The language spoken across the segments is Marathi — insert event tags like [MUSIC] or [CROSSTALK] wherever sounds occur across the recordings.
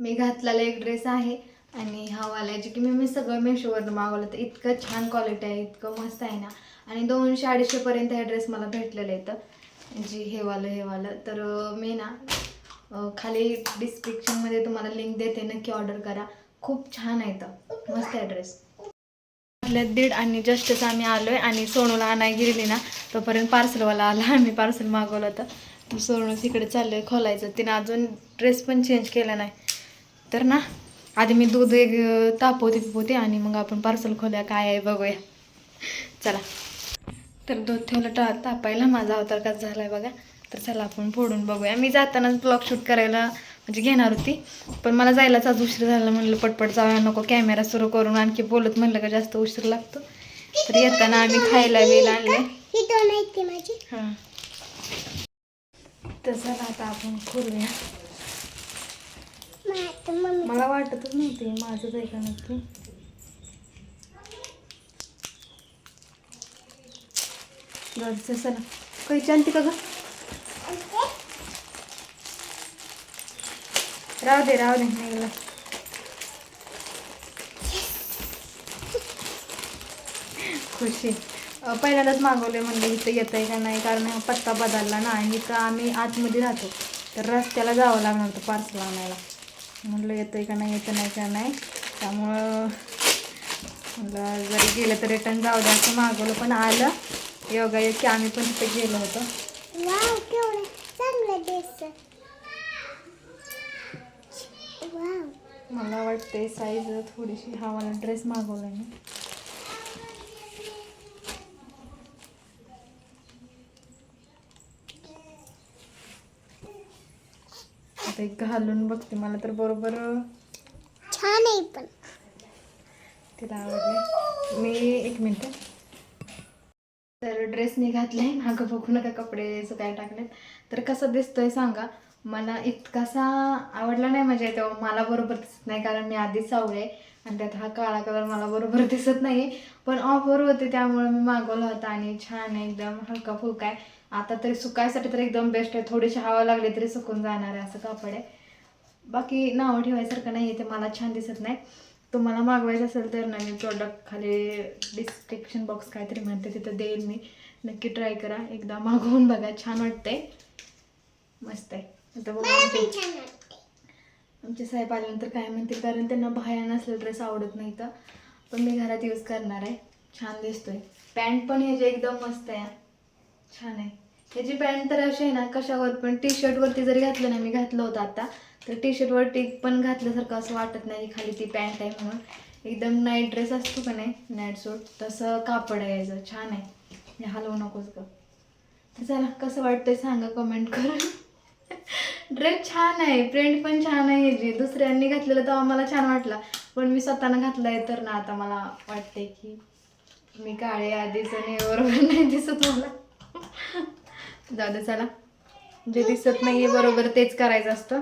मी घातलेला एक ड्रेस आहे आणि हा वाला आहे जे की मी मी सगळं मेशोवरनं मागवलं. तर इतकं छान क्वालिटी आहे इतकं मस्त आहे ना. आणि दोनशे अडीचशेपर्यंत हे ड्रेस मला भेटलेलं आहे जी हे वालं हे वालं. तर मी ना खाली डिस्क्रिप्शनमध्ये तुम्हाला लिंक देते नक्की ऑर्डर करा. खूप छान आहे तर मस्त आहे ड्रेस आपल्या दीड आणि जस्टच आम्ही आलो आहे आणि सोनूला आणाय गिरली ना तोपर्यंत पार्सलवाला आला. आम्ही पार्सल मागवलं होतं. सोनू तिकडे चाललंय खोलायचं. तिनं अजून ड्रेस पण चेंज केला नाही. तर ना आधी मी दूध एक तापवते पिपवते आणि मग आपण पार्सल खोलूया काय आहे बघूया. चला. तर दूध ठेवलं टा तापायला माझा अवतार कसा झाला आहे बघा. तर चला आपण फोडून बघूया. मी जातानाच ब्लॉग शूट करायला म्हणजे घेणार होती. पण मला जायलाच आज उशीर झाला म्हणलं पटपट जाऊया नको कॅमेरा सुरू करून आणखी बोलत म्हणलं का जास्त उशीर लागतो. तर येताना आम्ही खायला वेल आणले ही. तर चला आता आपण खोलूया. मला वाटतच नव्हते माझंच आहे का नक्की जायचं चला काही चालते का ग? राहू दे राहू दे नाही खुशी पहिल्यांदाच मागवले म्हणलं इथं येत आहे का नाही कारण पत्ता बदलला ना आणि इथं आम्ही आतमध्ये राहतो. तर रस्त्याला जावं लागणार होतं पार्सल आणायला. म्हणलं येतं आहे का नाही येतं नाही का नाही. त्यामुळं म्हणलं जरी गेलं तर रिटर्न जाऊ द्या असं मागवलं पण आलं. योगा की आम्ही पण तिथे गेलो होतो. मला वाटते साईज थोडीशी हा मला ड्रेस मागवला मी. आता एक घालून बघते मला तर बरोबर छान आहे पण. तिला आवडले मी एक मिनटं. तर ड्रेस मी घातले मागं बघू नका कपडेचं काय टाकलेत. तर कसं दिसतोय सांगा मला इतकासा आवडला नाही म्हणजे तेव्हा मला बरोबर दिसत नाही कारण मी आधीच सावळे आणि त्यात हा काळा कलर मला बरोबर दिसत नाही पण ऑफर होते त्यामुळे मी मागवला होता आणि छान आहे एकदम हलका फुलका आहे. आता तरी सुकायसाठी तर एकदम बेस्ट आहे थोडीशी हवा लागली तरी सुकून जाणार आहे असं कापड आहे. बाकी नावं ठेवायसारखं नाही ते मला छान दिसत नाही. तुम्हाला मागवायचं असेल तर नवीन प्रॉडक्ट खाली डिस्क्रिप्शन बॉक्स काहीतरी म्हणते तिथं देईल मी. नक्की ट्राय करा एकदा मागवून बघा छान वाटतंय. मस्त आहे. आता बघा आमचे साहेब आल्यानंतर काय म्हणतील कारण त्यांना बाहेर नसलं ड्रेस आवडत नाही तर पण मी घरात यूज करणार आहे. छान दिसतोय. पॅन्ट पण ह्याची एकदम मस्त आहे. छान आहे. ह्याची पॅन्ट तर अशी आहे ना कशावर पण टी शर्टवरती जरी घातलं ना मी घातलं होतं आता तर टी शर्टवरती पण घातल्यासारखं असं वाटत नाही खाली ती पॅन्ट आहे म्हणून. एकदम नाईट ड्रेस असतो का नाही नाईट सूट तसं कापड आहे याचं. छान आहे. हे हलवू नकोस ग. तर चला कसं वाटतंय सांगा कमेंट करून. [LAUGHS] ड्रेस छान आहे प्रिंट पण छान आहे जी दुसऱ्यांनी घातलेलं तेव्हा मला छान वाटला. पण मी स्वतःनं घातलंय तर ना आता मला वाटते की मी काळे आधीच आणि बरोबर नाही दिसत मला. जाऊ दे चला. जे दिसत नाहीये बरोबर तेच करायचं असतं.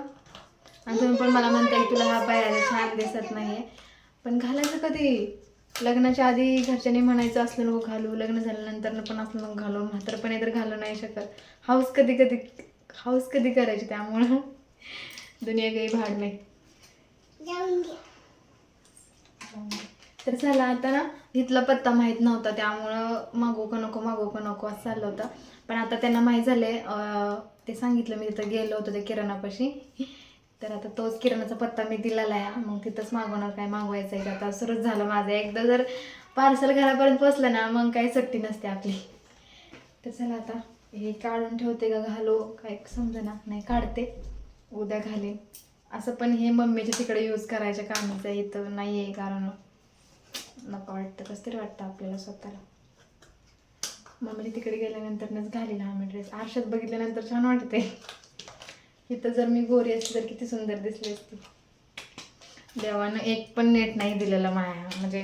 आणि तुम्ही पण मला म्हणताय तुला हा पाय छान दिसत नाहीये. पण घालायचं कधी? लग्नाच्या आधी घरच्यांनी म्हणायचं असलं नको घालू लग्न झाल्यानंतर पण असलं नको घालू म्हातारपणे तर घालू नाही शकत. हाऊस कधी कधी हाऊस कधी करायची त्यामुळं? दुनिया काही भाड नाही. तर चला आता ना इथला पत्ता माहीत नव्हता त्यामुळं मागवू का नको मागवू का नको असं चाललं होतं. पण आता त्यांना माहीत झाले ते सांगितलं मी तिथं गेलो होतो त्या किराणापाशी. तर आता तोच किराणाचा पत्ता मी दिलेला आहे. मग तिथंच मागवणार काय मागवायचं आहे का? आता सुरूच झालं माझं. एकदा जर पार्सल घरापर्यंत पोचलं ना मग काही सुट्टी नसते आपली. तर चला आता. हे काढून ठेवते का घालो काय समजेना नाही काढते. उद्या घाले असं पण हे मम्मीच्या तिकडे यूज करायच्या कामाचं आहे इथं नाही आहे कारण नको वाटतं कसं तरी वाटतं आपल्याला स्वतःला. मम्मीने तिकडे गेल्यानंतरच घालेला आम्ही ड्रेस आरशात बघितल्यानंतर छान वाटते इथं जर मी गोरी असते तर किती सुंदर दिसली असती. देवानं एक पण नेट नाही दिलेला माया म्हणजे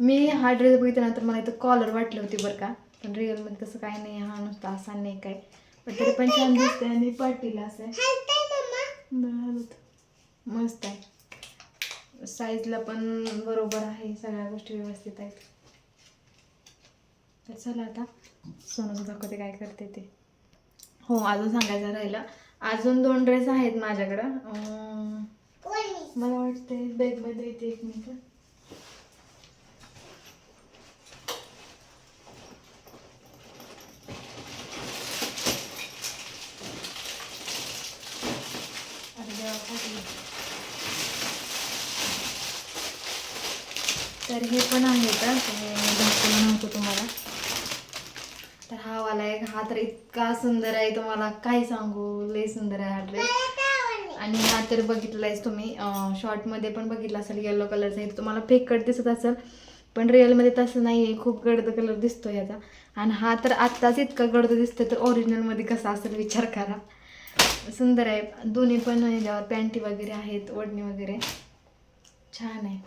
मी हा ड्रेस बघितल्यानंतर मला इथं कॉलर वाटली होती बरं का. पण रिअलमध्ये तसं काय नाही हा नुसता असा नाही काय पण तरी पण छान दिसते आणि पाटीला असं आहे. मस्त आहे. साईजला पण बरोबर आहे सगळ्या गोष्टी व्यवस्थित आहेत. तर चला आता. सोनूचं दाखवते काय करते ते. हो अजून सांगायचं राहिलं. अजून दोन ड्रेस आहेत माझ्याकडं. मला वाटते बॅगमध्ये येते एक मिनिट. तर हे पण आहे का ते मी दाखवलं नव्हतं तुम्हाला. तर हा वाला एक हा तर इतका सुंदर आहे तुम्हाला काय सांगू लय सुंदर आहे हा ड्रेस आणि हा तर बघितलायच तुम्ही शॉर्टमध्ये पण बघितला असेल येलो कलरचा आहे तुम्हाला फेकट दिसत असेल पण रिअलमध्ये तसं नाही आहे खूप गडद कलर दिसतो याचा. आणि हा तर आत्ताच इतका गडद दिसतोय तर ओरिजिनलमध्ये कसा असेल विचार करा. सुंदर आहे. दोन्ही पण ह्याच्यावर पॅन्टी वगैरे आहेत ओढणी वगैरे. छान आहे.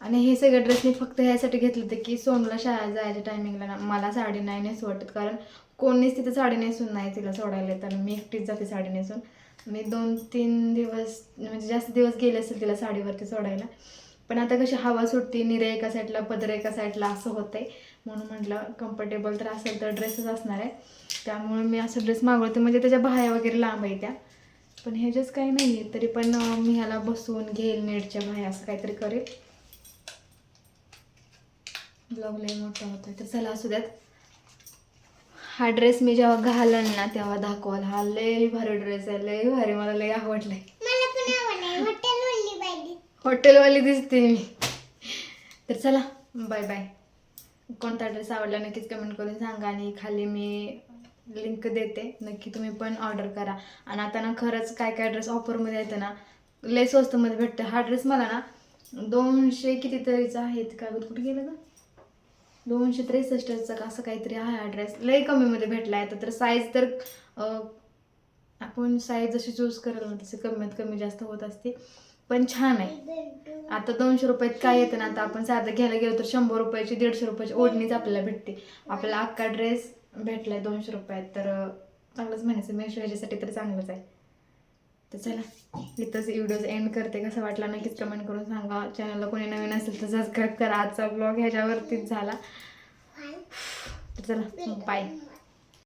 आणि हे सगळे ड्रेस मी फक्त ह्यासाठी घेतले होते की सोनला शाळा जायच्या टायमिंगला ना मला साडी नाही नेसू वाटत. कारण कोणीच तिथे साडी नेसून नाही तिला सोडायला तर मी एकटीच जाते साडी नेसून. मी दोन तीन दिवस म्हणजे जास्त दिवस गेले असेल तिला साडीवरती सोडायला. पण आता कशी हवा सुटते निरे एका साईडला पदर एका साईडला असं होतंय. म्हणून म्हटलं कम्फर्टेबल तर असेल तर ड्रेसच असणार आहे. त्यामुळे मी असं ड्रेस मागवते. म्हणजे त्याच्या बाह्या वगैरे लांब आहे त्या. पण ह्याच्याच काही नाही आहे तरी पण मी ह्याला बसून घेईल नेटच्या बाह्या असं काहीतरी करेल. ब्लॉग लय मोठा होता तर चला असू द्यात. हा ड्रेस मी जेव्हा घालन ना तेव्हा दाखवाल. हा लय भारी ड्रेस आहे लय भारी. मला लय आवडलाय. हॉटेलवाली दिसते मी. तर चला बाय बाय कोणता ड्रेस आवडला नक्कीच कमेंट करून सांगा आणि खाली मी लिंक देते. नक्की तुम्ही पण ऑर्डर करा. आणि आता ना खरंच काय काय ड्रेस ऑफरमध्ये येतं ना लय स्वस्तमध्ये भेटतं. हा ड्रेस मला ना दोनशे कितीतरीचा आहेत का कुठे गेलं का दोनशे त्रेसष्टचा का असं काहीतरी आहे हा ड्रेस लई कमीमध्ये भेटला आहे. तर साईज तर आपण साईज जशी चूज करेल ना तसे कमीत कमी जास्त होत असते. पण छान आहे. आता दोनशे रुपयात काय येतं ना आता आपण साधं घ्यायला गेलो तर शंभर रुपयाची दीडशे रुपयाची ओढणीच आपल्याला भेटते. आपल्याला अख्खा ड्रेस भेटला आहे दोनशे रुपयात. तर चांगलंच म्हणायचं मेशो ह्याच्यासाठी तर चांगलंच आहे. तर चला इथंच व्हिडिओज एंड करते. कसं वाटला नक्कीच कमेंट करून सांगा. चॅनलला कोणी नवीन असेल तर सबस्क्राईब करा. आजचा ब्लॉग ह्याच्यावरतीच झाला. तर चला बाय